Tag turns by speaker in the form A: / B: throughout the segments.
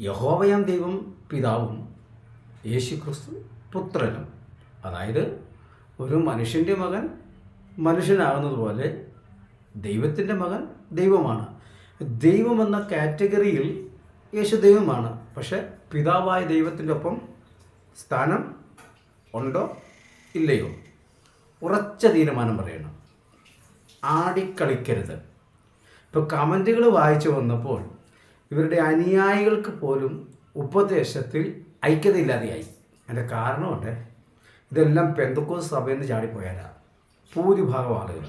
A: യഹോവയാം ദൈവം പിതാവും യേശു ക്രിസ്തു പുത്രനും. അതായത് ഒരു മനുഷ്യന്റെ മകൻ മനുഷ്യനാകുന്നത് പോലെ ദൈവത്തിന്റെ മകൻ ദൈവമാണ്. ദൈവം എന്ന കാറ്റഗറിയിൽ യേശു ദൈവമാണ്. പക്ഷെ പിതാവായ ദൈവത്തിന്റെ ഒപ്പം സ്ഥാനം ഉണ്ടോ ഇല്ലയോ? ഉറച്ച തീരുമാനം പറയണം. ആടിക്കളിക്കരുത്. ഇപ്പോൾ കമന്റുകൾ വായിച്ചു വന്നപ്പോൾ ഇവരുടെ അനുയായികൾക്ക് പോലും ഉപദേശത്തിൽ ഐക്യതയില്ലാതെയായി. അതിന്റെ കാരണമുണ്ട് ഇതെല്ലാം പെന്തക്കോസ് സഭയിൽ നിന്ന് ചാടിപ്പോയാലാണ് ഭൂരിഭാഗം ആളുകൾ.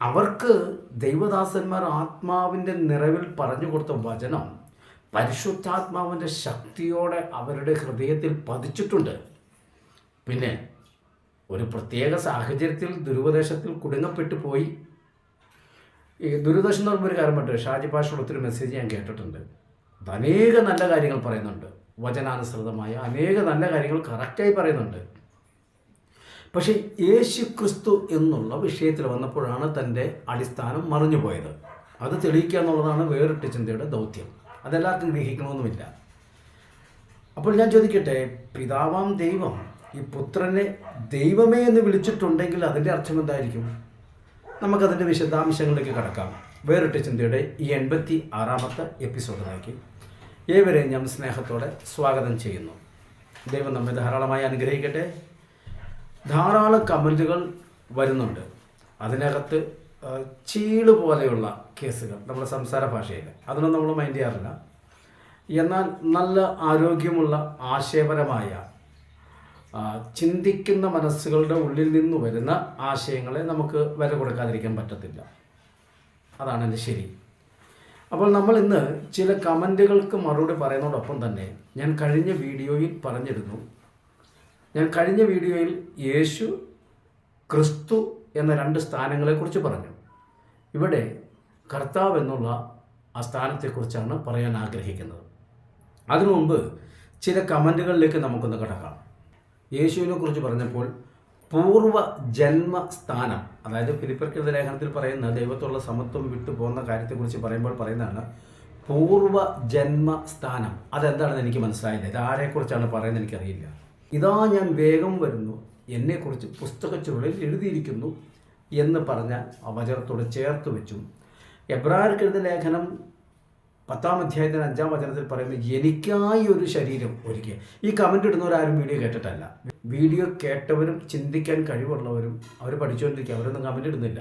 A: അവർക്ക് ദൈവദാസന്മാർ ആത്മാവിന്റെ നിറവിൽ പറഞ്ഞു കൊടുത്ത വചനം പരിശുദ്ധാത്മാവിന്റെ ശക്തിയോടെ അവരുടെ ഹൃദയത്തിൽ പതിച്ചിട്ടുണ്ട്. പിന്നെ ഒരു പ്രത്യേക സാഹചര്യത്തിൽ ദുരുപദേശത്തിൽ കുടുങ്ങപ്പെട്ടു പോയി ഈ ദുരിതശം എന്ന് പറയുമ്പോൾ ഒരു കാര്യം പറ്റും? ഷാജി പാഷയുടെ ഒത്തിരി മെസ്സേജ് ഞാൻ കേട്ടിട്ടുണ്ട്. അനേക നല്ല കാര്യങ്ങൾ പറയുന്നുണ്ട്. വചനാനുസൃതമായ അനേക നല്ല കാര്യങ്ങൾ കറക്റ്റായി പറയുന്നുണ്ട്. പക്ഷേ യേശു ക്രിസ്തു എന്നുള്ള വിഷയത്തിൽ വന്നപ്പോഴാണ് തന്റെ അടിസ്ഥാനം മറിഞ്ഞു പോയത്. അത് തെളിയിക്കുക എന്നുള്ളതാണ് വേറിട്ട ചിന്തയുടെ ദൗത്യം. അതെല്ലാവർക്കും ഗ്രഹിക്കണമെന്നുമില്ല. അപ്പോൾ ഞാൻ ചോദിക്കട്ടെ പിതാവാം ദൈവം ഈ പുത്രനെ ദൈവമേ എന്ന് വിളിച്ചിട്ടുണ്ടെങ്കിൽ അതിന്റെ അർത്ഥം എന്തായിരിക്കും? നമുക്കതിന്റെ വിശദാംശങ്ങളിലേക്ക് കടക്കാം. വേറിട്ട ചിന്തയുടെ ഈ എൺപത്തി ആറാമത്തെ എപ്പിസോഡിലേക്ക് ഏവരെയും ഞാൻ സ്നേഹത്തോടെ സ്വാഗതം ചെയ്യുന്നു. ദൈവം നമ്മെ ധാരാളമായി അനുഗ്രഹിക്കട്ടെ. ധാരാളം കമന്റുകൾ വരുന്നുണ്ട്. അതിനകത്ത് ചീൾ പോലെയുള്ള കേസുകൾ നമ്മുടെ സംസാര ഭാഷയിൽ. അതിനൊന്നും നമ്മൾ മൈൻഡ് ചെയ്യാറില്ല. എന്നാൽ നല്ല ആരോഗ്യമുള്ള ആശയപരമായ ചിന്തിക്കുന്ന മനസ്സുകളുടെ ഉള്ളിൽ നിന്ന് വരുന്ന ആശയങ്ങളെ നമുക്ക് വില കൊടുക്കാതിരിക്കാൻ പറ്റത്തില്ല. അതാണ് എന്റെ ശരി. അപ്പോൾ നമ്മൾ ഇന്ന് ചില കമന്റുകൾക്ക് മറുപടി പറയുന്നതോടൊപ്പം തന്നെ ഞാൻ കഴിഞ്ഞ വീഡിയോയിൽ പറഞ്ഞിരുന്നു. ഞാൻ കഴിഞ്ഞ വീഡിയോയിൽ യേശു ക്രിസ്തു എന്ന രണ്ട് സ്ഥാനങ്ങളെക്കുറിച്ച് പറഞ്ഞു. ഇവിടെ കർത്താവ് എന്നുള്ള ആ സ്ഥാനത്തെക്കുറിച്ചാണ് പറയാൻ ആഗ്രഹിക്കുന്നത്. അതിനു മുമ്പ് ചില കമന്റുകളിലേക്ക് നമുക്കൊന്ന് കിടക്കാം. യേശുവിനെ കുറിച്ച് പറഞ്ഞപ്പോൾ പൂർവ ജന്മ സ്ഥാനം അതായത് ഫിലിപ്പർക്കെഴുത ലേഖനത്തിൽ പറയുന്ന ദൈവത്തുള്ള സമത്വം വിട്ടു പോകുന്ന കാര്യത്തെക്കുറിച്ച് പറയുമ്പോൾ പറയുന്നതാണ് പൂർവ ജന്മ സ്ഥാനം അതെന്താണെന്ന് എനിക്ക് മനസ്സിലായില്ല. ഇത് ആരെക്കുറിച്ചാണ് പറയുന്നത് എനിക്കറിയില്ല. ഇതാ ഞാൻ വേഗം വരുന്നു എന്നെക്കുറിച്ച് പുസ്തകച്ചുരുളിൽ എഴുതിയിരിക്കുന്നു എന്ന് പറഞ്ഞ വചനത്തോട് ചേർത്ത് വെച്ചു. എബ്രാർക്കെഴുത ലേഖനം പത്താം അധ്യായത്തിന് അഞ്ചാം വചനത്തിൽ പറയുന്നത് എനിക്കായി ഒരു ശരീരം ഒരുക്കുക ഈ കമന്റ് ഇടുന്നവരാരും വീഡിയോ കേട്ടിട്ടല്ല. വീഡിയോ കേട്ടവരും ചിന്തിക്കാൻ കഴിവുള്ളവരും അവർ പഠിച്ചുകൊണ്ടിരിക്കുക അവരൊന്നും കമന്റ് ഇടുന്നില്ല.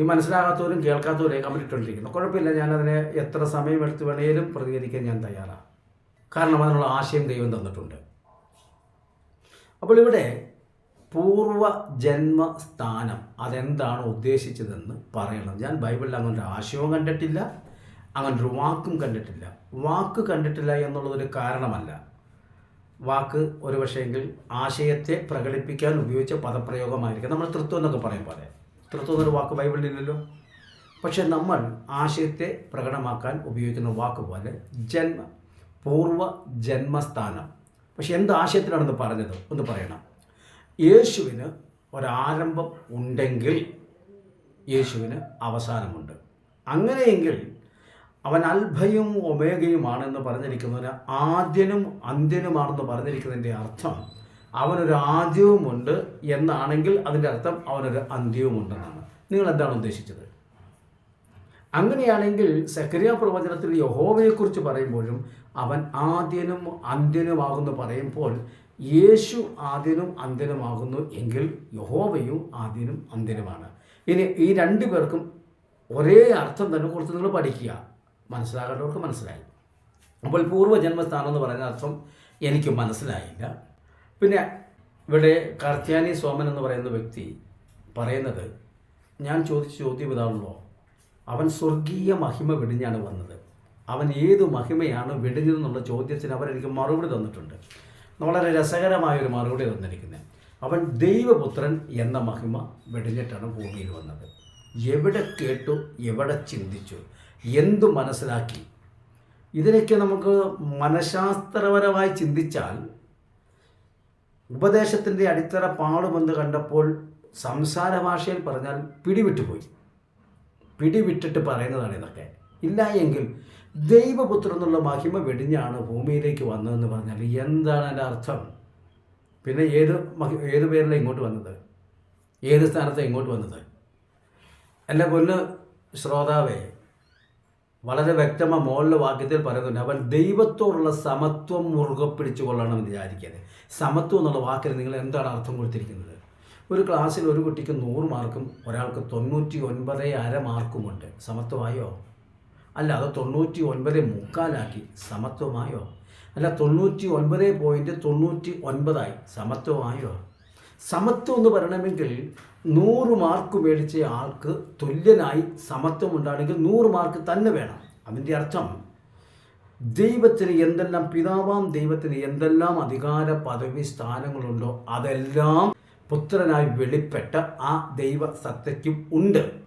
A: ഈ മനസ്സിലാകാത്തവരും കേൾക്കാത്തവരെ കമന്റ് ഇട്ടുകൊണ്ടിരിക്കുന്നു. കുഴപ്പമില്ല ഞാനതിനെ എത്ര സമയം എടുത്ത് വേണേലും പ്രതികരിക്കാൻ ഞാൻ തയ്യാറാണ്. കാരണം അതിനുള്ള ആശയം ദൈവം തന്നിട്ടുണ്ട്. അപ്പോൾ ഇവിടെ പൂർവ ജന്മ സ്ഥാനം അതെന്താണ് ഉദ്ദേശിച്ചതെന്ന് പറയണം. ഞാൻ ബൈബിളിൽ അങ്ങനെ ഒരു ആശയവും കണ്ടിട്ടില്ല. അങ്ങനെ ഒരു വാക്കും കണ്ടിട്ടില്ല. വാക്ക് കണ്ടിട്ടില്ല എന്നുള്ളതൊരു കാരണമല്ല. വാക്ക് ഒരു പക്ഷേങ്കിൽ ആശയത്തെ പ്രകടിപ്പിക്കാൻ ഉപയോഗിച്ച പദപ്രയോഗമായിരിക്കും. നമ്മൾ തൃത്വം എന്നൊക്കെ പറയും പോലെ. തൃത്വം എന്നൊരു വാക്ക് ബൈബിളിലില്ലല്ലോ പക്ഷെ നമ്മൾ ആശയത്തെ പ്രകടമാക്കാൻ ഉപയോഗിക്കുന്ന വാക്ക് പോലെ ജന്മ പൂർവ ജന്മസ്ഥാനം. പക്ഷെ എന്ത് ആശയത്തിലാണെന്ന് പറഞ്ഞത്? ഒന്ന് പറയണം. യേശുവിന് ഒരാരംഭം ഉണ്ടെങ്കിൽ യേശുവിന് അവസാനമുണ്ട്. അങ്ങനെയെങ്കിൽ അവൻ അൽഭയും ഒമേഗയുമാണെന്ന് പറഞ്ഞിരിക്കുന്നതിന് ആദ്യനും അന്ത്യനുമാണെന്ന് പറഞ്ഞിരിക്കുന്നതിന്റെ അർത്ഥം അവനൊരു ആദ്യവുമുണ്ട് എന്നാണെങ്കിൽ അതിന്റെ അർത്ഥം അവനൊരു അന്ത്യവുമുണ്ടെന്നാണ്. നിങ്ങൾ എന്താണ് ഉദ്ദേശിച്ചത്? അങ്ങനെയാണെങ്കിൽ സക്രിയ പ്രവചനത്തിൽ യഹോവയെക്കുറിച്ച് പറയുമ്പോഴും അവൻ ആദ്യനും അന്ത്യനുമാകുന്നു പറയുമ്പോൾ യേശു ആദ്യനും അന്ത്യനുമാകുന്നു എങ്കിൽ യഹോവയും ആദ്യനും അന്ത്യനുമാണ്. ഇനി ഈ രണ്ടു പേർക്കും ഒരേ അർത്ഥം തന്നെ കുറച്ച് നിങ്ങൾ പഠിക്കുക. മനസ്സിലാകേണ്ടവർക്ക് മനസ്സിലായി. അപ്പോൾ പൂർവജന്മസ്ഥാനം എന്ന് പറയുന്ന അർത്ഥം എനിക്ക് മനസ്സിലായില്ല. പിന്നെ ഇവിടെ കാർത്യാനി സോമൻ എന്ന് പറയുന്ന വ്യക്തി പറയുന്നത് ഞാൻ ചോദിച്ച ചോദ്യം ഇതാണല്ലോ. അവൻ സ്വർഗീയ മഹിമ വെടിഞ്ഞാണ് വന്നത്. അവൻ ഏത് മഹിമയാണ് വെടിഞ്ഞതെന്നുള്ള ചോദ്യത്തിന് അവരെനിക്ക് മറുപടി തന്നിട്ടുണ്ട്. വളരെ രസകരമായൊരു മറുപടി തന്നിരിക്കുന്നത്. അവൻ ദൈവപുത്രൻ എന്ന മഹിമ വെടിഞ്ഞിട്ടാണ് ഭൂമിയിൽ വന്നത്. എവിടെ കേട്ടു എവിടെ ചിന്തിച്ചു എന്തു മനസ്സിലാക്കി? ഇതിനൊക്കെ നമുക്ക് മനഃശാസ്ത്രപരമായി ചിന്തിച്ചാൽ ഉപദേശത്തിന്റെ അടിത്തറ പാടുമെന്ന് കണ്ടപ്പോൾ സംസാര ഭാഷയിൽ പറഞ്ഞാൽ പിടിവിട്ടുപോയി പിടിവിട്ടിട്ട് പറയുന്നതാണ് ഇതൊക്കെ. ഇല്ല എങ്കിൽ ദൈവപുത്രൻ എന്നുള്ള മഹിമ വെടിഞ്ഞാണ് ഭൂമിയിലേക്ക് വന്നതെന്ന് പറഞ്ഞാൽ എന്താണ് അതിന്റെ അർത്ഥം? പിന്നെ ഏത് ഏത് പേരിലാണ് ഇങ്ങോട്ട് വന്നത്? ഏത് സ്ഥാനത്താണ് ഇങ്ങോട്ട് വന്നത്? എന്റെ പൊന്ന് ശ്രോതാവേ വളരെ വ്യക്തമായ മോളിലെ വാക്യത്തിൽ പറയുന്നുണ്ട്. അവൻ ദൈവത്തോടുള്ള സമത്വം മുറുകെ പിടിച്ചു കൊള്ളണം വിചാരിക്കരുത്. സമത്വം എന്നുള്ള വാക്കിൽ നിങ്ങൾ എന്താണ് അർത്ഥം കൊടുത്തിരിക്കുന്നത്? ഒരു ക്ലാസ്സിൽ ഒരു കുട്ടിക്ക് നൂറ് മാർക്കും ഒരാൾക്ക് തൊണ്ണൂറ്റി ഒൻപത് അര മാർക്കുമുണ്ട്. സമത്വമായോ? അല്ല അത് തൊണ്ണൂറ്റി ഒൻപത് മുക്കാലാക്കി. സമത്വമായോ? അല്ല തൊണ്ണൂറ്റി ഒൻപത് പോയിന്റ് തൊണ്ണൂറ്റി ഒൻപതായി സമത്വമായോ? സമത്വം എന്ന് പറയണമെങ്കിൽ നൂറ് മാർക്ക് മേടിച്ച ആൾക്ക് തുല്യനായി സമത്വം ഉണ്ടാണെങ്കിൽ നൂറ് മാർക്ക് തന്നെ വേണം. അതിന്റെ അർത്ഥം ദൈവത്തിന് എന്തെല്ലാം പിതാവാം ദൈവത്തിന് എന്തെല്ലാം അധികാര പദവി സ്ഥാനങ്ങളുണ്ടോ അതെല്ലാം പുത്രനായി വെളിപ്പെട്ട ആ ദൈവ സത്തയ്ക്കും ഉണ്ട്.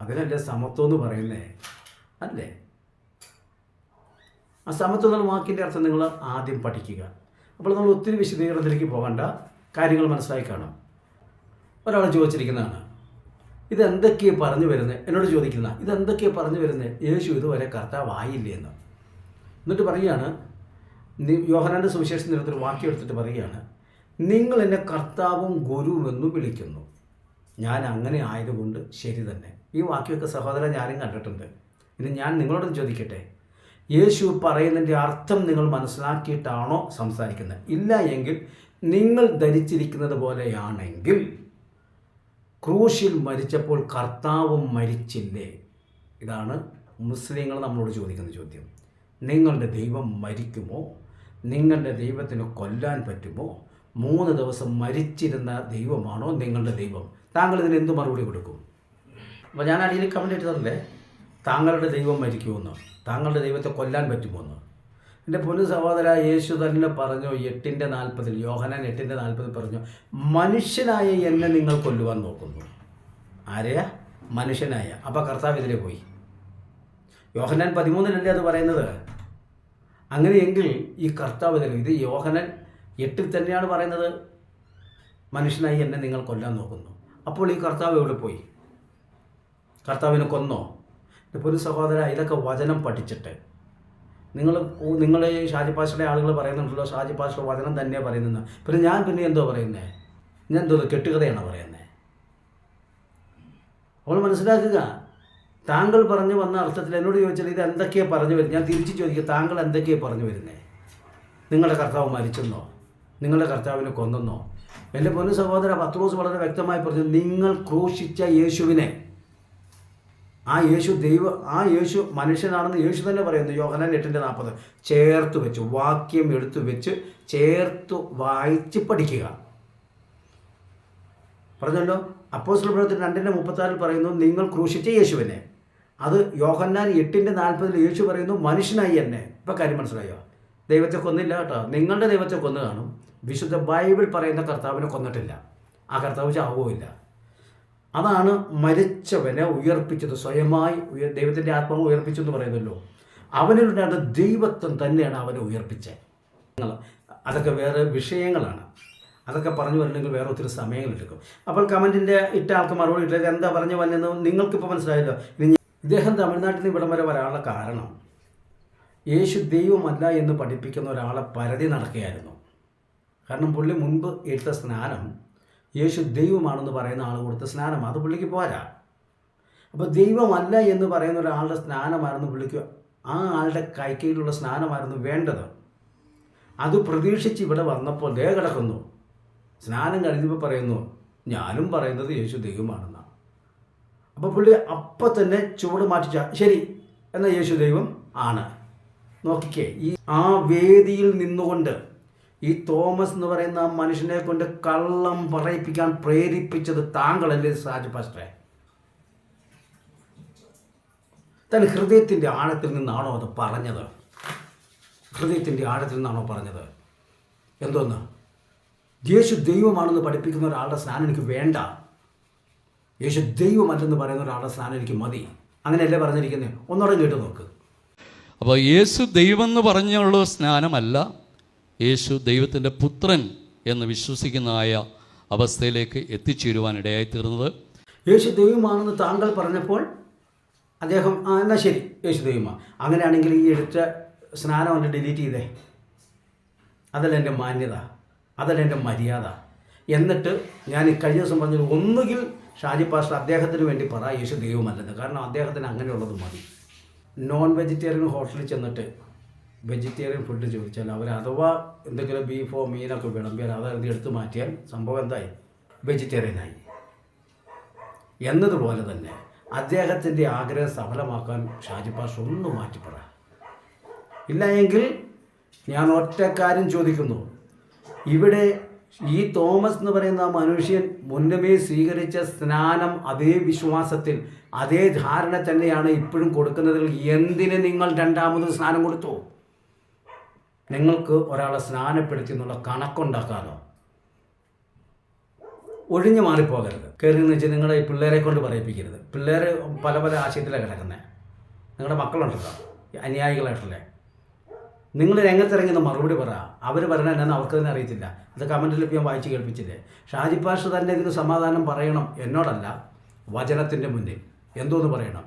A: അതിനല്ലേ സമത്വം എന്ന് പറയുന്നേ? അല്ലേ? ആ സമത്വം എന്നുള്ള വാക്കിന്റെ അർത്ഥം നിങ്ങൾ ആദ്യം പഠിക്കുക. അപ്പോൾ നമ്മൾ ഒത്തിരി വിശദീകരണത്തിലേക്ക് പോകേണ്ട. കാര്യങ്ങൾ മനസ്സിലായി കാണും. ഒരാൾ ചോദിച്ചിരിക്കുന്നതാണ്. ഇതെന്തൊക്കെയാണ് പറഞ്ഞു വരുന്നത് എന്നോട് ചോദിക്കുന്ന ഇതെന്തൊക്കെയാണ് പറഞ്ഞു വരുന്നത് യേശു ഇതുവരെ കർത്താവായില്ലേ എന്ന്. എന്നിട്ട് പറയുകയാണ് യോഹനാന്റെ സുവിശേഷ നിരത്തിൽ വാക്യം എടുത്തിട്ട് പറയുകയാണ് നിങ്ങൾ എന്നെ കർത്താവും ഗുരുവും എന്നും വിളിക്കുന്നു. ഞാൻ അങ്ങനെ ആയതുകൊണ്ട് ശരി തന്നെ. ഈ വാക്യമൊക്കെ സഹോദരൻ ഞാനും കണ്ടിട്ടുണ്ട്. ഇനി ഞാൻ നിങ്ങളോട് ചോദിക്കട്ടെ? യേശു പറയുന്നതിന്റെ അർത്ഥം നിങ്ങൾ മനസ്സിലാക്കിയിട്ടാണോ സംസാരിക്കുന്നത്? ഇല്ല എങ്കിൽ നിങ്ങൾ ധരിച്ചിരിക്കുന്നത് പോലെയാണെങ്കിൽ ക്രൂശിൽ മരിച്ചപ്പോൾ കർത്താവും മരിച്ചില്ലേ? ഇതാണ് മുസ്ലിങ്ങൾ നമ്മളോട് ചോദിക്കുന്ന ചോദ്യം. നിങ്ങളുടെ ദൈവം മരിക്കുമോ? നിങ്ങളുടെ ദൈവത്തിന് കൊല്ലാൻ പറ്റുമോ? മൂന്ന് ദിവസം മരിച്ചിരുന്ന ദൈവമാണോ നിങ്ങളുടെ ദൈവം? താങ്കൾ ഇതിന് എന്ത് മറുപടി കൊടുക്കും? അപ്പോൾ ഞാൻ അടിയിൽ കമന്റ് ഇട്ടതല്ലേ താങ്കളുടെ ദൈവം മരിക്കുമെന്നോ? താങ്കളുടെ ദൈവത്തെ കൊല്ലാൻ പറ്റുമോ എന്ന് എന്റെ പൊന്നു സഹോദര യേശു തന്നെ പറഞ്ഞു എട്ടിന്റെ നാൽപ്പതിൽ യോഹനാൻ എട്ടിന്റെ നാൽപ്പതിൽ പറഞ്ഞു മനുഷ്യനായ എന്നെ നിങ്ങൾ കൊല്ലുവാൻ നോക്കുന്നു. ആരെയാ? മനുഷ്യനായ. അപ്പോൾ കർത്താവ് ഇതിലെ പോയി. യോഹനാൻ പതിമൂന്നിലല്ലേ അത് പറയുന്നത്? അങ്ങനെയെങ്കിൽ ഈ കർത്താവ് ഇതിൽ ഇത് യോഹനാൻ എട്ടിൽ തന്നെയാണ് പറയുന്നത്. മനുഷ്യനായി എന്നെ നിങ്ങൾ കൊല്ലാൻ നോക്കുന്നു. അപ്പോൾ ഈ കർത്താവ് എവിടെ പോയി? കർത്താവിനെ കൊന്നോ? ഇപ്പോൾ ഒരു സഹോദര ഇതൊക്കെ വചനം പഠിച്ചിട്ട് നിങ്ങൾ നിങ്ങൾ ഈ ഷാജി പാഷയുടെ ആളുകൾ പറയുന്നുണ്ടല്ലോ ഷാജി പാഷ വചനം തന്നെയാണ് പറയുന്നത് പിന്നെ ഞാൻ പിന്നെ എന്തോ പറയുന്നത് ഞാൻ എന്തോ കെട്ടുകഥയാണ് പറയുന്നത് അവൾ മനസ്സിലാക്കുക താങ്കൾ പറഞ്ഞു വന്ന അർത്ഥത്തിൽ എന്നോട് ചോദിച്ചാൽ ഇത് എന്തൊക്കെയാണ് പറഞ്ഞു വരുന്നത് ഞാൻ തിരിച്ചു ചോദിക്കുക താങ്കൾ എന്തൊക്കെയാണ് പറഞ്ഞു വരുന്നത് നിങ്ങളുടെ കർത്താവ് മരിച്ചെന്നോ? നിങ്ങളുടെ കർത്താവിനെ കൊന്നെന്നോ? എന്റെ പൊന്നു സഹോദര പത്രോസ് വളരെ വ്യക്തമായി പറഞ്ഞു നിങ്ങൾ ക്രൂശിച്ച യേശുവിനെ ആ യേശു ദൈവ ആ യേശു മനുഷ്യനാണെന്ന് യേശു തന്നെ പറയുന്നു. യോഹനാൻ എട്ടിന്റെ നാൽപ്പത്. ചേർത്ത് വെച്ച് വാക്യം എടുത്തു വെച്ച് ചേർത്ത് വായിച്ച് പഠിക്കുക. പറഞ്ഞല്ലോ? അപ്പോസ്റ്റൽ പ്രവർത്തനം രണ്ടിന്റെ മുപ്പത്താറിൽ പറയുന്നു നിങ്ങൾ ക്രൂശിച്ച യേശുവിനെ. അത് യോഹന്നാൻ എട്ടിന്റെ നാൽപ്പതിൽ യേശു പറയുന്നു മനുഷ്യനായി എന്നെ. ഇപ്പം കാര്യം മനസ്സിലായോ? ദൈവത്തെ കൊന്നില്ല കേട്ടോ. നിങ്ങളുടെ ദൈവത്തെ കൊന്നു കാണും. വിശുദ്ധ ബൈബിൾ പറയുന്ന കർത്താവിനെ കൊന്നിട്ടില്ല. ആ കർത്താവ് ചാവുകയില്ല. അതാണ് മരിച്ചവനെ ഉയർപ്പിച്ചത്. സ്വയമായി ഉയർ ദൈവത്തിന്റെ ആത്മാവ് ഉയർപ്പിച്ചു എന്ന് പറയുന്നല്ലോ. അവനിലുണ്ടായിരുന്ന ദൈവത്വം തന്നെയാണ് അവനെ ഉയർപ്പിച്ചത്. അതൊക്കെ വേറെ വിഷയങ്ങളാണ്. അതൊക്കെ പറഞ്ഞു വരണമെങ്കിൽ വേറെ ഒത്തിരി സമയങ്ങളെടുക്കും അപ്പോൾ കമന്റിന്റെ ഇട്ട ആൾക്ക് മറുപടി ഇട്ടത് എന്താ പറഞ്ഞു വന്നെന്ന് നിങ്ങൾക്കിപ്പോൾ മനസ്സിലായല്ലോ. ഇനി ഇദ്ദേഹം തമിഴ്നാട്ടിൽ നിന്ന് ഇവിടം വരെ വരാനുള്ള കാരണം യേശു ദൈവമല്ല എന്ന് പഠിപ്പിക്കുന്ന ഒരാളെ പരതി നടക്കുകയായിരുന്നു. കാരണം പുള്ളി മുൻപ് എടുത്ത സ്നാനം യേശു ദൈവമാണെന്ന് പറയുന്ന ആൾ കൊടുത്ത സ്നാനം അത് പുള്ളിക്ക് പോരാ. അപ്പോൾ ദൈവമല്ല എന്ന് പറയുന്ന ഒരാളുടെ സ്നാനമായിരുന്നു പുള്ളിക്ക് ആ ആളുടെ കൈക്കയിലുള്ള സ്നാനമായിരുന്നു വേണ്ടത്. അത് പ്രതീക്ഷിച്ച് ഇവിടെ വന്നപ്പോൾ ദേ കിടക്കുന്നു. സ്നാനം കഴിഞ്ഞപ്പോൾ പറയുന്നു ഞാനും പറയുന്നത് യേശു ദൈവമാണെന്നാണ് അപ്പോൾ പുള്ളി അപ്പം തന്നെ ചുവട് മാറ്റിച്ച ശരി എന്നാൽ യേശു ദൈവം ആണ്. നോക്കിക്കേ ഈ ആ വേദിയിൽ നിന്നുകൊണ്ട് ഈ തോമസ് എന്ന് പറയുന്ന മനുഷ്യനെ കൊണ്ട് കള്ളം പറയിപ്പിക്കാൻ പ്രേരിപ്പിച്ചത് താങ്കളല്ലേ സാജ് പാസ്റ്ററെ? തൻ ഹൃദയത്തിന്റെ ആഴത്തിൽ നിന്നാണോ അത് പറഞ്ഞത്? ഹൃദയത്തിന്റെ ആഴത്തിൽ നിന്നാണോ പറഞ്ഞത്? എന്തോന്ന്? യേശു ദൈവമാണെന്ന് പഠിപ്പിക്കുന്ന ഒരാളുടെ സ്നാനം എനിക്ക് വേണ്ട. യേശു ദൈവമല്ലെന്ന് പറയുന്ന ഒരാളുടെ സ്നാനം എനിക്ക് മതി. അങ്ങനെയല്ലേ പറഞ്ഞിരിക്കുന്നത് ഒന്നോടെ കേട്ട് നോക്ക്.
B: അപ്പോൾ യേശു ദൈവം എന്ന് പറഞ്ഞുള്ള സ്നാനമല്ല യേശു ദൈവത്തിന്റെ പുത്രൻ എന്ന് വിശ്വസിക്കുന്നതായ അവസ്ഥയിലേക്ക് എത്തിച്ചേരുവാൻ ഇടയായിത്തീർന്നത്
A: യേശു ദൈവമാണെന്ന് താങ്കൾ പറഞ്ഞപ്പോൾ അദ്ദേഹം ആ എന്നാൽ ശരി യേശു ദൈവമാണ് അങ്ങനെയാണെങ്കിൽ ഈ എടുത്ത സ്നാനം ഒന്ന് ഡിലീറ്റ് ചെയ്തേ. അതല്ല എന്റെ മാന്യത അതല്ല എന്റെ മര്യാദ. എന്നിട്ട് ഞാൻ കഴിഞ്ഞ ദിവസം പറഞ്ഞത് ഒന്നുകിൽ ഷാജി പാസ്റ്റർ അദ്ദേഹത്തിന് വേണ്ടി പറ യേശു ദൈവമല്ലെന്ന്. കാരണം അദ്ദേഹത്തിന് അങ്ങനെയുള്ളത് മതി. നോൺ വെജിറ്റേറിയൻ ഹോട്ടലിൽ ചെന്നിട്ട് വെജിറ്റേറിയൻ ഫുഡ് ചോദിച്ചാൽ അവർ അഥവാ എന്തെങ്കിലും ബീഫോ മീനൊക്കെ വിളമ്പിയാൽ അതായത് എടുത്തു മാറ്റിയാൽ സംഭവം എന്തായി? വെജിറ്റേറിയനായി എന്നതുപോലെ തന്നെ അദ്ദേഹത്തിന്റെ ആഗ്രഹം സഫലമാക്കാൻ ഷാജി പാഷ ഒന്ന് മാറ്റിപ്പറ ഇല്ല എങ്കിൽ ഞാൻ ഒറ്റക്കാര്യം ചോദിക്കുന്നു. ഇവിടെ ഈ തോമസ് എന്ന് പറയുന്ന മനുഷ്യൻ മുന്നമേ സ്വീകരിച്ച സ്നാനം അതേ വിശ്വാസത്തിൽ അതേ ധാരണ തന്നെയാണ് ഇപ്പോഴും കൊടുക്കുന്നതിൽ. എന്തിന് നിങ്ങൾ രണ്ടാമത് സ്നാനം കൊടുത്തു? നിങ്ങൾക്ക് ഒരാളെ സ്നാനപ്പെടുത്തി എന്നുള്ള കണക്കുണ്ടാക്കാനോ? ഒഴിഞ്ഞു മാറിപ്പോകരുത്. കയറി എന്ന് വെച്ചാൽ നിങ്ങളെ ഈ പിള്ളേരെ കൊണ്ട് പറയിപ്പിക്കരുത്. പിള്ളേർ പല പല ആശയത്തിലാണ് കിടക്കുന്നത് നിങ്ങളുടെ മക്കളുണ്ടല്ലോ അനുയായികളായിട്ടല്ലേ? നിങ്ങൾ രംഗത്തിറങ്ങുന്ന മറുപടി പറ. അവർ പറഞ്ഞാൽ എന്നാന്ന് അവർക്ക് തന്നെ അറിയത്തില്ല. അത് കമന്റിൽ ഇപ്പം ഞാൻ വായിച്ച് കേൾപ്പിച്ചില്ലേ? ഷാജി പാഷ തന്നെ ഇതിന് സമാധാനം പറയണം എന്നോടല്ല വചനത്തിന്റെ മുന്നിൽ. എന്തോന്ന് പറയണം?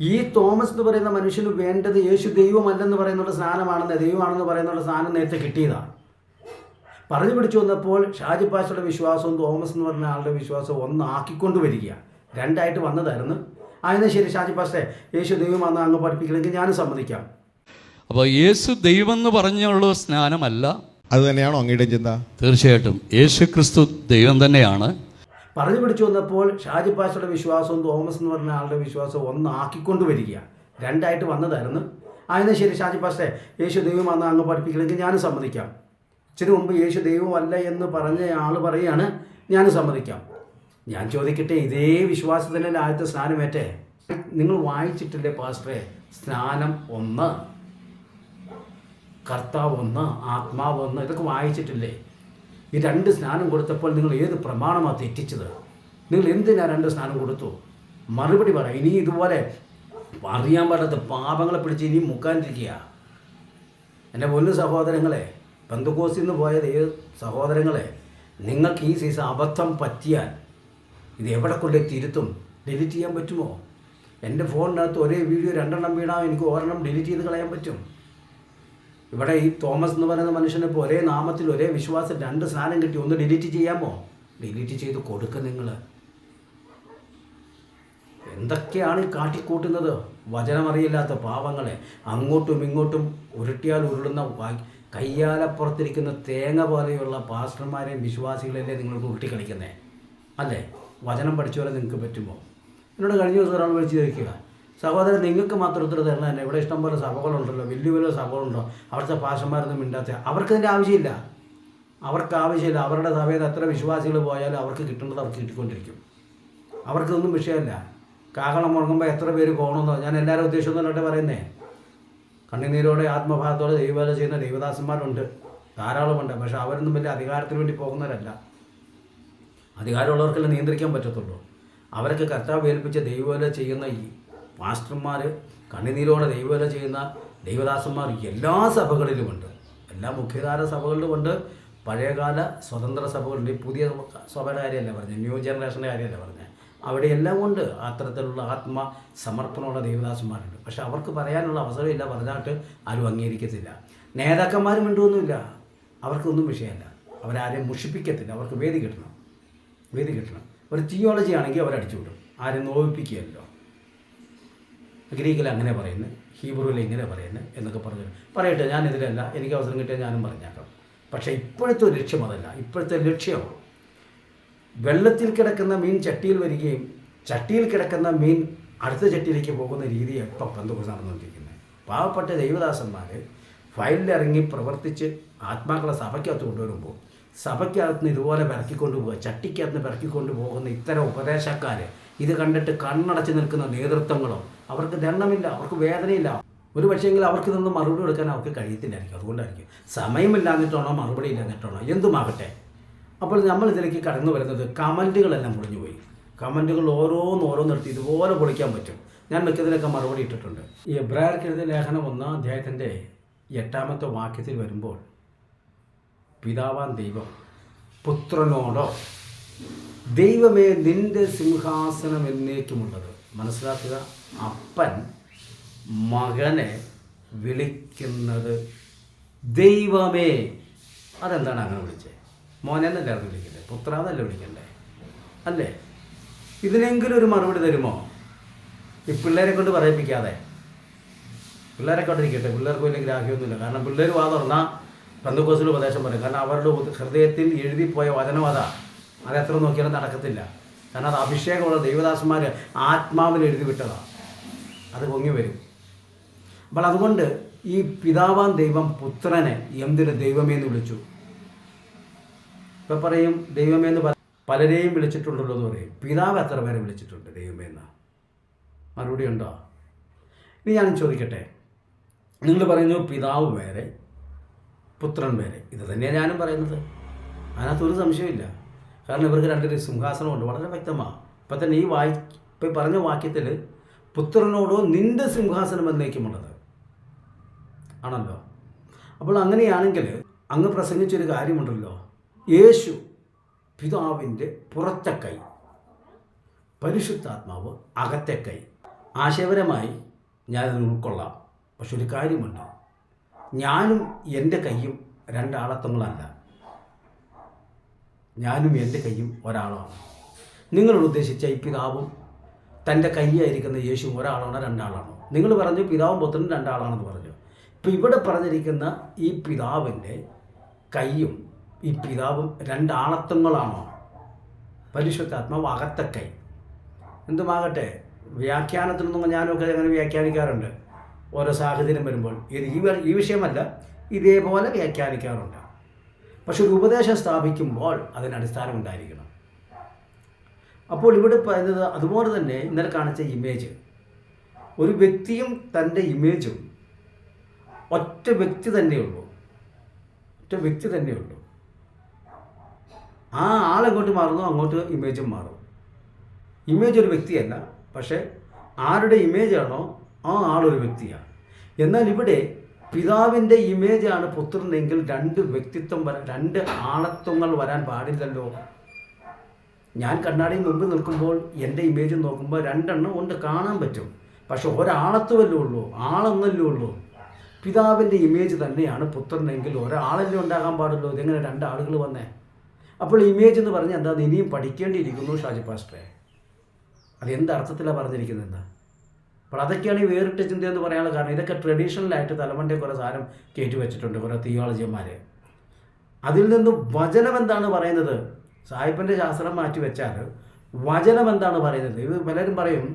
A: ഈ തോമസ് എന്ന് പറയുന്ന മനുഷ്യന് വേണ്ടത് യേശു ദൈവമല്ലെന്ന് പറയുന്നുള്ള സ്നാനമാണെന്ന് ദൈവമാണെന്ന് പറയുന്നുള്ള സ്നാനം നേരത്തെ കിട്ടിയതാണ് പറഞ്ഞു പിടിച്ചു വന്നപ്പോൾ ഷാജി പാഷയുടെ വിശ്വാസവും തോമസ് എന്ന് പറഞ്ഞ ആളുടെ വിശ്വാസവും ഒന്നാക്കിക്കൊണ്ട് വരികയാണ് രണ്ടായിട്ട് വന്നതായിരുന്നു. അതിന് ശരി ഷാജി പാഷെ യേശു ദൈവമാണെന്ന് അങ്ങ് പഠിപ്പിക്കണമെങ്കിൽ ഞാനും സമ്മതിക്കാം.
B: അപ്പോൾ യേശു ദൈവം എന്ന് പറഞ്ഞുള്ള സ്നാനമല്ല.
C: അത് തന്നെയാണോ അങ്ങയുടെ ചിന്ത?
B: തീർച്ചയായിട്ടും. യേശു ക്രിസ്തു ദൈവം തന്നെയാണ്.
A: പറഞ്ഞു പിടിച്ചു വന്നപ്പോൾ ഷാജി പാഷയുടെ വിശ്വാസവും തോമസ് എന്ന് പറഞ്ഞ ആളുടെ വിശ്വാസവും ഒന്നാക്കിക്കൊണ്ട് വരിക രണ്ടായിട്ട് വന്നതായിരുന്നു. അതിന് ശരി ഷാജി പാഷെ യേശു ദൈവമാണെന്ന് അങ്ങ് പഠിപ്പിക്കണമെങ്കിൽ ഞാനും സമ്മതിക്കാം. ഇച്ചിരി മുമ്പ് യേശു ദൈവമല്ല എന്ന് പറഞ്ഞ ആൾ പറയുകയാണ് ഞാനും സമ്മതിക്കാം. ഞാൻ ചോദിക്കട്ടെ ഇതേ വിശ്വാസത്തിന്റെ ആദ്യത്തെ സ്നാനമേറ്റേ നിങ്ങൾ വായിച്ചിട്ടില്ലേ പാസ്റ്ററെ? സ്നാനം ഒന്ന് കർത്താവ് ഒന്ന് ആത്മാവ് ഒന്ന് ഇതൊക്കെ വായിച്ചിട്ടില്ലേ? ഈ രണ്ട് സ്നാനം കൊടുത്തപ്പോൾ നിങ്ങൾ ഏത് പ്രമാണമാണ് തെറ്റിച്ചത്? നിങ്ങൾ എന്തിനാ രണ്ട് സ്നാനം കൊടുത്തു? മറുപടി പറ. ഇനി ഇതുപോലെ അറിയാൻ പാടാത്ത പാപങ്ങളെ പിടിച്ച് ഇനിയും മുക്കാണ്ടിരിക്കുക എന്റെ പൊന്നു സഹോദരങ്ങളെ ബന്ധുക്കോസിൽ നിന്ന് പോയത് ഏത് സഹോദരങ്ങളെ നിങ്ങൾക്ക് ഈ സീസൺ അബദ്ധം പറ്റിയാൽ ഇത് എവിടെ കൊണ്ടേ തിരുത്തും? ഡിലീറ്റ് ചെയ്യാൻ പറ്റുമോ? എന്റെ ഫോണിനകത്ത് ഒരേ വീഡിയോ രണ്ടെണ്ണം വീണാൽ എനിക്ക് ഒരെണ്ണം ഡിലീറ്റ് ചെയ്ത് കളയാൻ പറ്റും. ഇവിടെ ഈ തോമസ് എന്ന് പറയുന്ന മനുഷ്യനെ പോലെ ഒരേ നാമത്തിൽ ഒരേ വിശ്വാസം രണ്ട് സ്നാനം കിട്ടി. ഒന്ന് ഡിലീറ്റ് ചെയ്യാമോ? ഡിലീറ്റ് ചെയ്ത് കൊടുക്കുക നിങ്ങൾ എന്തൊക്കെയാണ് കാട്ടിക്കൂട്ടുന്നത്? വചനമറിയില്ലാത്ത പാവങ്ങളെ. അങ്ങോട്ടും ഇങ്ങോട്ടും ഉരുട്ടിയാൽ ഉരുളുന്ന കയ്യാലപ്പുറത്തിരിക്കുന്ന തേങ്ങ പോലെയുള്ള പാസ്റ്റർമാരെയും വിശ്വാസികളെയല്ലേ നിങ്ങൾക്ക് ഉരുട്ടിക്കളിക്കുന്നേ? അല്ലേ? വചനം പഠിച്ചവരെ നിങ്ങൾക്ക് പറ്റുമോ? എന്നോട് കഴിഞ്ഞ ദിവസം ഒരാൾ വിളിച്ച് ചോദിക്കുക സഹോദരൻ നിങ്ങൾക്ക് മാത്രം ഉത്തരം തരണം തന്നെ ഇവിടെ ഇഷ്ടം പോലെ സഭകളുണ്ടല്ലോ വലിയ വലിയ സഭകളുണ്ടോ? അവിടുത്തെ പാഷന്മാരൊന്നും മിണ്ടാത്ത. അവർക്ക് ഇതിന്റെ ആവശ്യമില്ല. അവർക്ക് ആവശ്യമില്ല. അവരുടെ സഭയിൽ എത്ര വിശ്വാസികൾ പോയാലും അവർക്ക് കിട്ടേണ്ടത് അവർക്ക് കിട്ടിക്കൊണ്ടിരിക്കും. അവർക്കൊന്നും വിഷയമല്ല. കാഹളം മുഴങ്ങുമ്പോൾ എത്ര പേര് പോകണമെന്നോ? ഞാൻ എല്ലാവരും ഉദ്ദേശിച്ചൊന്നല്ലേ പറയുന്നേ. കണ്ണുനീരോടെ ആത്മഭാവത്തോടെ ദൈവവേല ചെയ്യുന്ന ദൈവദാസന്മാരുണ്ട്. ധാരാളമുണ്ട്. പക്ഷെ അവരൊന്നും വലിയ അധികാരത്തിന് വേണ്ടി പോകുന്നവരല്ല. അധികാരമുള്ളവർക്കെല്ലാം നിയന്ത്രിക്കാൻ പറ്റത്തുള്ളൂ. അവരൊക്കെ കർത്താവ് ഏൽപ്പിച്ച ദൈവവേല ചെയ്യുന്ന ഈ മാസ്റ്റർമാർ കണ്ണുനീരോടെ ദൈവവേല ചെയ്യുന്ന ദൈവദാസന്മാർ എല്ലാ സഭകളിലുമുണ്ട്. എല്ലാ മുഖ്യധാര സഭകളിലുമുണ്ട്. പഴയകാല സ്വതന്ത്ര സഭകളുണ്ട്. പുതിയ സഭയുടെ കാര്യമല്ല പറഞ്ഞത് ന്യൂ ജനറേഷന്റെ കാര്യമല്ല പറഞ്ഞത് അവിടെയെല്ലാം ഉണ്ട്. അത്തരത്തിലുള്ള ആത്മ സമർപ്പണമുള്ള ദൈവദാസന്മാരുണ്ട്. പക്ഷെ അവർക്ക് പറയാനുള്ള അവസരമില്ല. പറഞ്ഞാട്ട് ആരും അംഗീകരിക്കത്തില്ല. നേതാക്കന്മാരും ഉണ്ടൊന്നുമില്ല അവർക്കൊന്നും വിഷയമല്ല. അവരാരെയും മുഷിപ്പിക്കത്തില്ല. അവർക്ക് വേദി കിട്ടണം. വേദി കിട്ടണം. ഒരു തിയോളജി ആണെങ്കിൽ അവരടിച്ചു വിടും. ആരും നോവിപ്പിക്കുകയല്ലോ. ഗ്രീക്കിൽ അങ്ങനെ പറയുന്നത് ഹീബ്രുവിൽ ഇങ്ങനെ പറയുന്നത് എന്നൊക്കെ പറഞ്ഞു. പറയട്ടെ ഞാൻ ഇതിലല്ല എനിക്ക് അവസരം കിട്ടിയാൽ ഞാനും പറഞ്ഞേക്കാം. പക്ഷേ ഇപ്പോഴത്തെ ഒരു ലക്ഷ്യം അതല്ല ഇപ്പോഴത്തെ ലക്ഷ്യം. വെള്ളത്തിൽ കിടക്കുന്ന മീൻ ചട്ടിയിൽ വരികയും ചട്ടിയിൽ കിടക്കുന്ന മീൻ അടുത്ത ചട്ടിയിലേക്ക് പോകുന്ന രീതിയാണ് ഇപ്പം പന്തുകൊണ്ട് നടന്നുകൊണ്ടിരിക്കുന്നത്. പാവപ്പെട്ട ദൈവദാസന്മാർ ഫയലിലിറങ്ങി പ്രവർത്തിച്ച് ആത്മാക്കളെ സഭയ്ക്കകത്ത് കൊണ്ടുവരുമ്പോൾ സഭയ്ക്കകത്ത് നിന്ന് ഇതുപോലെ പിറക്കിക്കൊണ്ട് പോകുക ചട്ടിക്കകത്ത് നിന്ന് പിറക്കിക്കൊണ്ട് പോകുന്ന ഇത്തരം ഉപദേശക്കാർ ഇത് കണ്ടിട്ട് കണ്ണടച്ച് നിൽക്കുന്ന നേതൃത്വങ്ങളോ അവർക്ക് ദണ്ഡമില്ല അവർക്ക് വേദനയില്ല. ഒരു പക്ഷേങ്കിൽ അവർക്ക് ഇതൊന്നും മറുപടി കൊടുക്കാൻ അവർക്ക് കഴിയത്തില്ലായിരിക്കും. അതുകൊണ്ടായിരിക്കും. സമയമില്ലാഞ്ഞിട്ടാണോ മറുപടി ഇല്ലാഞ്ഞിട്ടാണോ എന്തുമാകട്ടെ. അപ്പോൾ നമ്മൾ ഇതിലേക്ക് കടന്നു വരുന്നത് കമന്റുകളെല്ലാം പൊളിഞ്ഞു പോയി കമന്റുകൾ ഓരോന്ന് ഓരോന്നെടുത്ത് ഇതുപോലെ പൊളിക്കാൻ പറ്റും. ഞാൻ മിക്കതിലൊക്കെ മറുപടി ഇട്ടിട്ടുണ്ട്. ഈ എബ്രായർക്ക് എഴുതിയ ലേഖനം ഒന്നാം അധ്യായത്തിന്റെ എട്ടാമത്തെ വാക്യത്തിൽ വരുമ്പോൾ പിതാവാൻ ദൈവം പുത്രനോടോ ദൈവമേ നിന്റെ സിംഹാസനം എന്നേക്കുമുള്ളത്. മനസ്സിലാക്കുക. അപ്പൻ മകനെ വിളിക്കുന്നത് ദൈവമേ. അതെന്താണ് അങ്ങനെ വിളിച്ചത് മോനെന്നല്ലേ അത് വിളിക്കണ്ടേ? പുത്രാന്നല്ലേ വിളിക്കണ്ടേ? അല്ലേ? ഇതിനെങ്കിലും ഒരു മറുപടി തരുമോ? ഈ പിള്ളേരെ കൊണ്ട് പറയിപ്പിക്കാതെ. പിള്ളേരെ കൊണ്ടിരിക്കട്ടെ പിള്ളേർക്ക് വലിയ ഗ്രാഹ്യമൊന്നുമില്ല. കാരണം പിള്ളേർ വാ തുറന്നാൽ പന്തുക്കോസിൽ ഉപദേശം പറയും. കാരണം അവരുടെ ഹൃദയത്തിൽ എഴുതിപ്പോയ വചനവത അത് എത്ര നോക്കിയാലും നടക്കത്തില്ല. കാരണം അത് അഭിഷേകമുള്ള ദൈവദാസന്മാർ ആത്മാവിൽ എഴുതി വിട്ടതാണ് അത് പൊങ്ങി വരും. അപ്പോൾ അതുകൊണ്ട് ഈ പിതാവാൻ ദൈവം പുത്രനെ എന്തിന് ദൈവമേ എന്ന് വിളിച്ചു? ഇപ്പം പറയും ദൈവമേ എന്ന് പലരെയും വിളിച്ചിട്ടുണ്ടല്ലോ എന്ന് പറയും. പിതാവ് എത്ര പേരെ വിളിച്ചിട്ടുണ്ട്? ദൈവമേ എന്ന്. മറുപടി ഉണ്ടോ? ഇനി ഞാൻ ചോദിക്കട്ടെ. നിങ്ങൾ പറയുന്നു പിതാവ് വേറെ പുത്രൻ വേറെ. ഇത് തന്നെയാണ് ഞാനും പറയുന്നത്. അതിനകത്ത് ഒരു സംശയമില്ല കാരണം ഇവർക്ക് രണ്ടൊരു സിംഹാസനമുണ്ട്. വളരെ വ്യക്തമാണ് ഇപ്പം തന്നെ ഈ വായി ഇപ്പം പറഞ്ഞ വാക്യത്തിൽ പുത്രനോടോ നിന്റെ സിംഹാസനം എന്നേക്കുമുള്ളത്. ആണല്ലോ? അപ്പോൾ അങ്ങനെയാണെങ്കിൽ അങ്ങ് പ്രസംഗിച്ചൊരു കാര്യമുണ്ടല്ലോ. യേശു പിതാവിന്റെ പുറത്തെ കൈ പരിശുദ്ധാത്മാവ് അകത്തെ കൈ. ആശയപരമായി ഞാനത് ഉൾക്കൊള്ളാം. പക്ഷെ ഒരു കാര്യമുണ്ട്. ഞാനും എന്റെ കൈയും രണ്ടാളത്വങ്ങളല്ല ഞാനും എന്റെ കൈയും ഒരാളാണ്. നിങ്ങൾ ഉദ്ദേശിച്ച ഈ പിതാവും തന്റെ കൈയായിരിക്കുന്ന യേശു ഒരാളാണോ രണ്ടാളാണോ? നിങ്ങൾ പറഞ്ഞു പിതാവും പുത്രനും രണ്ടാളാണെന്ന് പറഞ്ഞു. ഇപ്പം ഇവിടെ പറഞ്ഞിരിക്കുന്ന ഈ പിതാവിന്റെ കൈയും ഈ പിതാവും രണ്ടാളത്വങ്ങളാണോ? പരിശുദ്ധാത്മാവ് അകത്തെ കൈ. എന്തുമാകട്ടെ വ്യാഖ്യാനത്തിൽ നിന്നും ഞാനൊക്കെ അങ്ങനെ വ്യാഖ്യാനിക്കാറുണ്ട്. ഓരോ സാഹചര്യം വരുമ്പോൾ ഇത് ഈ ഈ വിഷയമല്ല ഇതേപോലെ വ്യാഖ്യാനിക്കാറുണ്ട്. പക്ഷെ ഒരു ഉപദേശം സ്ഥാപിക്കുമ്പോൾ അതിന് അടിസ്ഥാനം ഉണ്ടായിരിക്കണം. അപ്പോൾ ഇവിടെ പറയുന്നത് അതുപോലെ തന്നെ ഇന്നലെ കാണിച്ച ഇമേജ് ഒരു വ്യക്തിയും തന്റെ ഇമേജും ഒറ്റ വ്യക്തി തന്നെയുള്ളൂ ഒറ്റ വ്യക്തി തന്നെയുള്ളൂ ആ ആളെങ്ങോട്ട് മാറുന്നു അങ്ങോട്ട് ഇമേജും മാറും. ഇമേജ് ഒരു വ്യക്തിയല്ല പക്ഷേ ആരുടെ ഇമേജാണോ ആ ആളൊരു വ്യക്തിയാണ്. എന്നാൽ ഇവിടെ പിതാവിന്റെ ഇമേജാണ് പുത്രനെങ്കിൽ രണ്ട് വ്യക്തിത്വം വരാൻ രണ്ട് ആണത്വങ്ങൾ വരാൻ പാടില്ലല്ലോ. ഞാൻ കണ്ണാടിയിൽ മുമ്പ് നിൽക്കുമ്പോൾ എന്റെ ഇമേജ് നോക്കുമ്പോൾ രണ്ടെണ്ണം ഉണ്ട് കാണാൻ പറ്റും. പക്ഷെ ഒരാളത്വമല്ലേ ഉള്ളൂ ആളൊന്നല്ലേ ഉള്ളൂ. പിതാവിന്റെ ഇമേജ് തന്നെയാണ് പുത്രനെങ്കിൽ ഒരാളല്ലേ ഉണ്ടാകാൻ പാടുള്ളൂ. ഇതെങ്ങനെ രണ്ടാളുകൾ വന്നേ? അപ്പോൾ ഇമേജ് എന്ന് പറഞ്ഞാൽ എന്താ? ഇനിയും പഠിക്കേണ്ടിയിരിക്കുന്നു ഷാജി പാസ്റ്ററെ. അത് എന്ത് അർത്ഥത്തിലാണ് പറഞ്ഞിരിക്കുന്നത്? എന്താ അപ്പോൾ അതൊക്കെയാണ് ഈ വേറിട്ട ചിന്ത എന്ന് പറയാനുള്ള കാരണം. ഇതൊക്കെ ട്രഡീഷണലായിട്ട് തലമുണ്ടെ കുറേ സാധനം കയറ്റി വെച്ചിട്ടുണ്ട് കുറേ തിയോളജിയന്മാർ അതിൽ നിന്നും വചനം എന്താണ് പറയുന്നത്? സാഹിബിന്റെ ശാസ്ത്രം മാറ്റി വെച്ചാൽ വചനം എന്താണ് പറയുന്നത്? ഇത് പലരും പറയും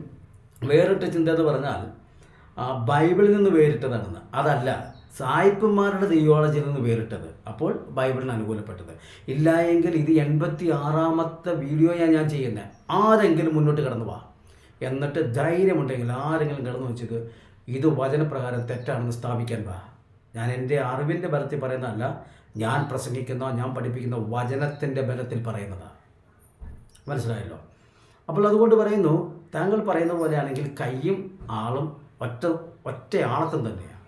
A: വേറിട്ട ചിന്ത എന്ന് പറഞ്ഞാൽ ബൈബിളിൽ നിന്ന് വേറിട്ടതാണെന്ന്. അതല്ല സായിപ്പന്മാരുടെ തിയോളജിയിൽ നിന്ന് വേറിട്ടത്. അപ്പോൾ ബൈബിളിന് അനുകൂലപ്പെട്ടത്. ഇല്ല എങ്കിൽ ഇത് എൺപത്തി ആറാമത്തെ വീഡിയോയാണ് ഞാൻ ചെയ്യുന്നത്. ആരെങ്കിലും മുന്നോട്ട് കടന്നു വാ. എന്നിട്ട് ധൈര്യമുണ്ടെങ്കിൽ ആരെങ്കിലും കിടന്നു വെച്ചത് ഇത് വചനപ്രകാരം തെറ്റാണെന്ന് സ്ഥാപിക്കാൻ വാ ഞാൻ എന്റെ അറിവിന്റെ ബലത്തിൽ പറയുന്നതല്ല ഞാൻ പ്രസംഗിക്കുന്ന ഞാൻ പഠിപ്പിക്കുന്ന വചനത്തിന്റെ ബലത്തിൽ പറയുന്നതാണ് മനസ്സിലായല്ലോ? അപ്പോൾ അതുകൊണ്ട് പറയുന്നു താങ്കൾ പറയുന്ന പോലെയാണെങ്കിൽ കൈയും ആളും ഒറ്റ ഒറ്റ ആളത്തും തന്നെയാണ്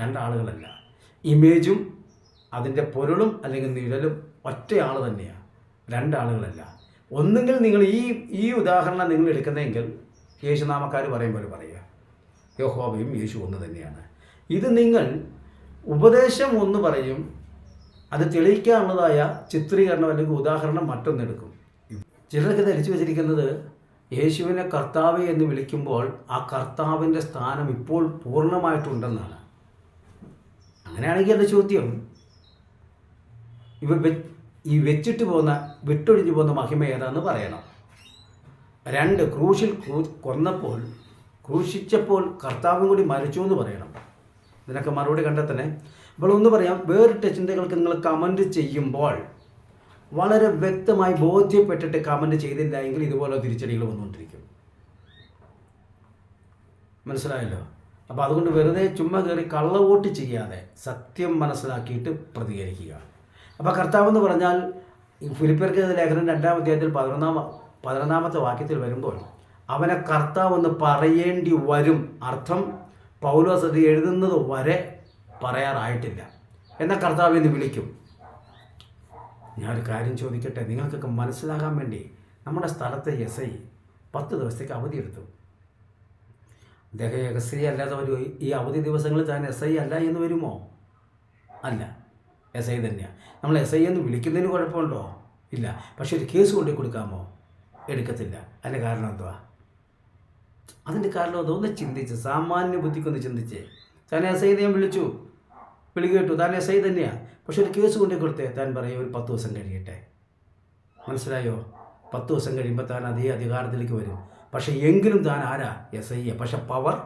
A: രണ്ടാളുകളല്ല. ഇമേജും അതിന്റെ പൊരുളും അല്ലെങ്കിൽ നിഴലും ഒറ്റ ആൾ തന്നെയാണ് രണ്ടാളുകളല്ല. ഒന്നുകിൽ നിങ്ങൾ ഈ ഈ ഉദാഹരണം നിങ്ങൾ എടുക്കുന്നതെങ്കിൽ യേശുനാമക്കാർ പറയും പോലെ പറയുക. യഹോബയും യേശു ഒന്ന് തന്നെയാണ്. ഇത് നിങ്ങൾ ഉപദേശം ഒന്ന് പറയും അത് തെളിയിക്കാനുള്ളതായ ചിത്രീകരണം അല്ലെങ്കിൽ ഉദാഹരണം മറ്റൊന്നെടുക്കും ചിലർക്ക് ധരിച്ചു വെച്ചിരിക്കുന്നത് യേശുവിനെ കർത്താവ് എന്ന് വിളിക്കുമ്പോൾ ആ കർത്താവിന്റെ സ്ഥാനം ഇപ്പോൾ പൂർണമായിട്ടുണ്ടെന്നാണ്. അങ്ങനെയാണെങ്കിൽ എന്റെ ചോദ്യം ഇവ ഈ വെച്ചിട്ട് പോകുന്ന വിട്ടൊഴിഞ്ഞു പോകുന്ന മഹിമ ഏതാണെന്ന് പറയണം. രണ്ട് ക്രൂശിൽ ക്രൂ- കൊന്നപ്പോൾ ക്രൂശിച്ചപ്പോൾ കർത്താവും കൂടി മരിച്ചു എന്ന് പറയണം. ഇതിനൊക്കെ മറുപടി കണ്ടെത്തണേ. അപ്പോൾ ഒന്ന് പറയാം വേറിട്ട ചിന്തകൾക്ക് നിങ്ങൾ കമന്റ് ചെയ്യുമ്പോൾ വളരെ വ്യക്തമായി ബോധ്യപ്പെട്ടിട്ട് കമന്റ് ചെയ്തില്ല എങ്കിൽ ഇതുപോലെ തിരിച്ചടികൾ വന്നുകൊണ്ടിരിക്കും. മനസ്സിലായല്ലോ? അപ്പോൾ അതുകൊണ്ട് വെറുതെ ചുമ്മാ കയറി കള്ളവോട്ട് ചെയ്യാതെ സത്യം മനസ്സിലാക്കിയിട്ട് പ്രതികരിക്കുക. അപ്പോൾ കർത്താവ് എന്ന് പറഞ്ഞാൽ ഫിലിപ്പർക്ക് ലേഖനം രണ്ടാം അധ്യായത്തിൽ പതിനൊന്നാം പതിനൊന്നാമത്തെ വാക്യത്തിൽ വരുമ്പോൾ അവനെ കർത്താവ് എന്ന് പറയേണ്ടി വരും അർത്ഥം പൗലോസ് അത് എഴുതുന്നത് വരെ പറയാറായിട്ടില്ല. എന്ന കർത്താവ് എന്ന് വിളിക്കും. ഞാനൊരു കാര്യം ചോദിക്കട്ടെ? നിങ്ങൾക്കൊക്കെ മനസ്സിലാകാൻ വേണ്ടി നമ്മുടെ സ്ഥലത്തെ എസ് ഐ പത്ത് ദിവസത്തേക്ക് അവധിയെടുത്തു അദ്ദേഹം എസ് ഐ അല്ലാതെ വരുമോ ഈ അവധി ദിവസങ്ങളിൽ താൻ എസ് ഐ അല്ല എന്ന് വരുമോ? അല്ല. എസ് ഐ തന്നെയാണ് നമ്മൾ എസ് ഐ എന്ന് വിളിക്കുന്നതിന് കുഴപ്പമുണ്ടോ? ഇല്ല. പക്ഷെ ഒരു കേസ് കൊണ്ടു കൊടുക്കാമോ? എടുക്കത്തില്ല. അതിന്റെ കാരണം എന്തുവാ? അതിന്റെ കാരണം അതൊന്ന് ചിന്തിച്ച് സാമാന്യ ബുദ്ധിക്കൊന്ന് ചിന്തിച്ച്. താൻ എസ് ഐ ഞാൻ വിളിച്ചു. വിളി കേട്ടു. താൻ എസ് ഐ തന്നെയാണ് പക്ഷെ ഒരു കേസ് കൊണ്ടു കൊടുത്തേ. താൻ പറയും ഒരു പത്ത് ദിവസം കഴിയട്ടെ. മനസ്സിലായോ? പത്ത് ദിവസം കഴിയുമ്പോൾ താൻ അതേ അധികാരത്തിലേക്ക് വരും. പക്ഷെ എങ്കിലും താൻ ആരാ? എസ് ഐ പക്ഷെ പവർ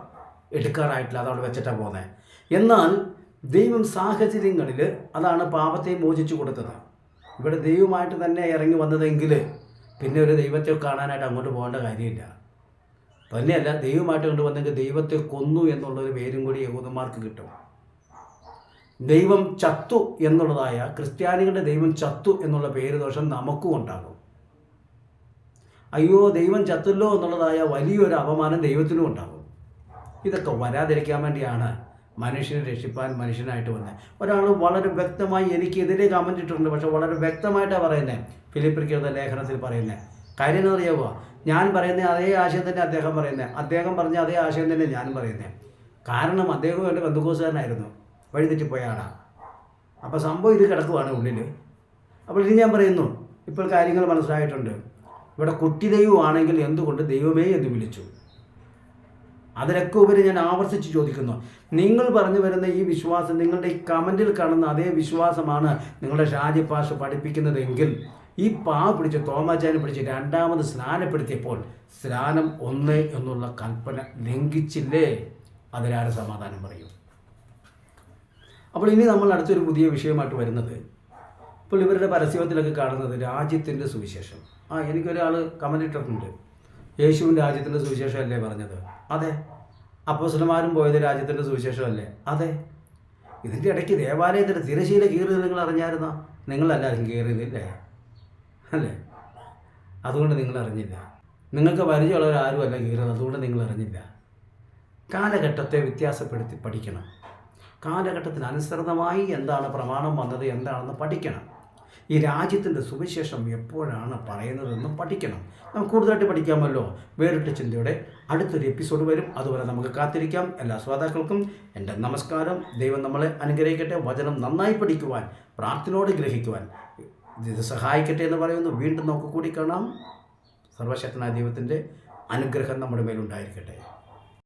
A: എടുക്കാറായിട്ടില്ല. അതവിടെ വെച്ചിട്ടാണ് പോകുന്നത് എന്നാൽ ദൈവം സാഹചര്യങ്ങളിൽ അതാണ് പാപത്തെ മോചിച്ചു കൊടുത്തത്. ഇവിടെ ദൈവമായിട്ട് തന്നെ ഇറങ്ങി വന്നതെങ്കിൽ പിന്നെ ഒരു ദൈവത്തെ കാണാനായിട്ട് അങ്ങോട്ട് പോകേണ്ട കാര്യമില്ല. തന്നെയല്ല ദൈവമായിട്ട് കൊണ്ടുവന്നെങ്കിൽ ദൈവത്തെ കൊന്നു എന്നുള്ളൊരു പേരും കൂടി യഹൂദന്മാർക്ക് കിട്ടും. ദൈവം ചത്തു എന്നുള്ളതായ ക്രിസ്ത്യാനികളുടെ ദൈവം ചത്തു എന്നുള്ള പേര് ദോഷം നമുക്കും ഉണ്ടാകും. അയ്യോ ദൈവം ചത്തല്ലോ എന്നുള്ളതായ വലിയൊരു അപമാനം ദൈവത്തിനും ഉണ്ടാകും. ഇതൊക്കെ വരാതിരിക്കാൻ വേണ്ടിയാണ് മനുഷ്യനെ രക്ഷിപ്പാൻ മനുഷ്യനായിട്ട് വന്നത് ഒരാൾ വളരെ വ്യക്തമായി എനിക്കെതിരെ കമന്റ് ഇട്ടിട്ടുണ്ട് പക്ഷെ വളരെ വ്യക്തമായിട്ടാണ് പറയുന്നത് ഫിലിപ്പിരിക്കുന്ന ലേഖനത്തിൽ പറയുന്നത് കാര്യം എന്ന് അറിയാമോ ഞാൻ പറയുന്ന അതേ ആശയം തന്നെ അദ്ദേഹം പറയുന്നത് അദ്ദേഹം പറഞ്ഞ അതേ ആശയം തന്നെ ഞാൻ പറയുന്നത് കാരണം അദ്ദേഹം എന്റെ ബന്ധുക്കോസുകാരനായിരുന്നു. വഴിതെറ്റിപ്പോയ ആളാണ് അപ്പോൾ സംഭവം ഇത് കിടക്കുവാണ് ഉള്ളിൽ അപ്പോൾ ഇനി ഞാൻ പറയുന്നു. ഇപ്പോൾ കാര്യങ്ങൾ മനസ്സിലായിട്ടുണ്ട്. ഇവിടെ കുട്ടി ദൈവമാണെങ്കിൽ എന്തുകൊണ്ട് ദൈവമേ എന്ന് വിളിച്ചു? അതിലൊക്കെ ഉപരി ഞാൻ ആവർത്തിച്ച് ചോദിക്കുന്നു. നിങ്ങൾ പറഞ്ഞു വരുന്ന ഈ വിശ്വാസം നിങ്ങളുടെ ഈ കമന്റിൽ കാണുന്ന അതേ വിശ്വാസമാണ് നിങ്ങളുടെ ഷാജി പാഷ പഠിപ്പിക്കുന്നതെങ്കിൽ ഈ പാ പിടിച്ച് തോമാചാരി പിടിച്ച് രണ്ടാമത് സ്നാനപ്പെടുത്തിയപ്പോൾ സ്നാനം ഒന്ന് എന്നുള്ള കൽപ്പന ലംഘിച്ചില്ലേ? അതിലാരും സമാധാനം പറയും? അപ്പോൾ ഇനി നമ്മൾ അടുത്തൊരു പുതിയ വിഷയമായിട്ട് വരുന്നത്. ഇപ്പോൾ ഇവരുടെ പരസ്യത്തിലൊക്കെ കാണുന്നത് രാജ്യത്തിന്റെ സുവിശേഷം. ആ എനിക്കൊരാൾ കമന്റ് ഇട്ടിട്ടുണ്ട്. യേശുവിന്റെ രാജ്യത്തിന്റെ സുവിശേഷം അല്ലേ പറഞ്ഞത്? അതെ. അപ്പോസ്ലമാരും പോയത് രാജ്യത്തിന്റെ സുവിശേഷമല്ലേ? അതെ. ഇതിന്റെ ഇടയ്ക്ക് ദേവാലയത്തിന്റെ തിരശീല കീറിയത് നിങ്ങൾ അറിഞ്ഞായിരുന്നോ? നിങ്ങളെല്ലാവരും കീറിയതില്ലേ? അല്ലേ? അതുകൊണ്ട് നിങ്ങൾ അറിഞ്ഞില്ല നിങ്ങൾക്ക് പരിചയമുള്ളവരാരും അല്ല കീറുന്നത് അതുകൊണ്ട് നിങ്ങൾ അറിഞ്ഞില്ല കാലഘട്ടത്തെ വ്യത്യാസപ്പെടുത്തി പഠിക്കണം. കാലഘട്ടത്തിന് അനുസൃതമായി എന്താണ് പ്രമാണം വന്നത് എന്താണെന്ന് പഠിക്കണം. ഈ രാജ്യത്തിന്റെ സുവിശേഷം എപ്പോഴാണ് പറയുന്നതെന്ന് പഠിക്കണം. നമുക്ക് കൂടുതലായിട്ട് പഠിക്കാമല്ലോ. വേറിട്ട ചിന്തയുടെ അടുത്തൊരു എപ്പിസോഡ് വരും. അതുവരെ നമുക്ക് കാത്തിരിക്കാം. എല്ലാ ശ്രോതാക്കൾക്കും എന്റെ നമസ്കാരം. ദൈവം നമ്മളെ അനുഗ്രഹിക്കട്ടെ. വചനം നന്നായി പഠിക്കുവാൻ പ്രാർത്ഥനയോടെ ഗ്രഹിക്കുവാൻ ഇത് സഹായിക്കട്ടെ എന്ന് പറയുന്നു. വീണ്ടും നമുക്ക് കൂടി കാണാം. സർവശക്തനായ ദൈവത്തിന്റെ അനുഗ്രഹം നമ്മുടെ മേലുണ്ടായിരിക്കട്ടെ.